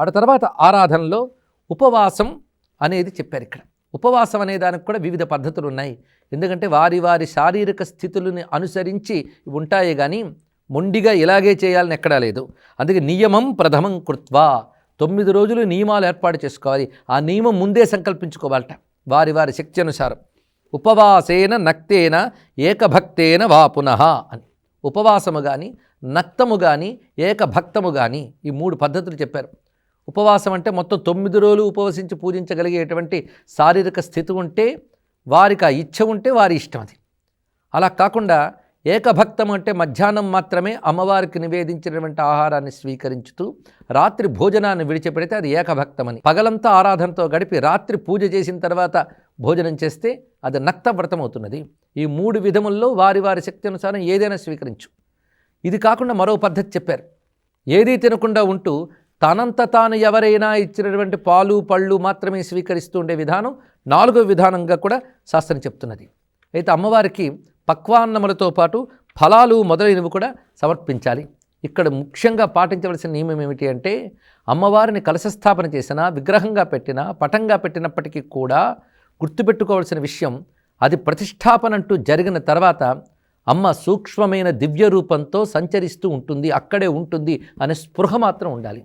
ఆడ తర్వాత ఆరాధనలో ఉపవాసం అనేది చెప్పారు ఇక్కడ. ఉపవాసం అనే దానికి కూడా వివిధ పద్ధతులు ఉన్నాయి. ఎందుకంటే వారి వారి శారీరక స్థితులని అనుసరించి ఉంటాయి కానీ మొండిగా ఇలాగే చేయాలని ఎక్కడా లేదు. అందుకే నియమం ప్రథమం కృత్వా. తొమ్మిది రోజులు నియమాలు ఏర్పాటు చేసుకోవాలి. ఆ నియమం ముందే సంకల్పించుకోవాలట. వారి వారి శక్తి అనుసారం ఉపవాసేన నక్తేన ఏకభక్తేన వా పునః అని. ఉపవాసము కానీ నక్తము కానీ ఏకభక్తము కానీ ఈ మూడు పద్ధతులు చెప్పారు. ఉపవాసం అంటే మొత్తం తొమ్మిది రోజులు ఉపవసించి పూజించగలిగేటువంటి శారీరక స్థితి ఉంటే వారికి ఆ ఇచ్చ ఉంటే వారి ఇష్టం అది. అలా కాకుండా ఏకభక్తం అంటే మధ్యాహ్నం మాత్రమే అమ్మవారికి నివేదించినటువంటి ఆహారాన్ని స్వీకరించుతూ రాత్రి భోజనాన్ని విడిచిపెడితే అది ఏకభక్తమని. పగలంతా ఆరాధనతో గడిపి రాత్రి పూజ చేసిన తర్వాత భోజనం చేస్తే అది నక్త వ్రతం అవుతున్నది ఈ మూడు విధముల్లో వారి వారి శక్తి అనుసారం ఏదైనా స్వీకరించు. ఇది కాకుండా మరో పద్ధతి చెప్పారు. ఏదీ తినకుండా ఉంటూ తనంత తాను ఎవరైనా ఇచ్చినటువంటి పాలు పళ్ళు మాత్రమే స్వీకరిస్తూ ఉండే విధానం నాలుగో విధానంగా కూడా శాస్త్రం చెప్తున్నది. అయితే అమ్మవారికి పక్వాన్నములతో పాటు ఫలాలు మొదలైనవి కూడా సమర్పించాలి. ఇక్కడ ముఖ్యంగా పాటించవలసిన నియమం ఏమిటి అంటే అమ్మవారిని కలశస్థాపన చేసినా విగ్రహంగా పెట్టినా పటంగా పెట్టినప్పటికీ కూడా గుర్తుపెట్టుకోవాల్సిన విషయం అది ప్రతిష్టాపన అంటూ జరిగిన తర్వాత అమ్మ సూక్ష్మమైన దివ్య రూపంతో సంచరిస్తూ ఉంటుంది అక్కడే ఉంటుంది అనే స్పృహ మాత్రం ఉండాలి.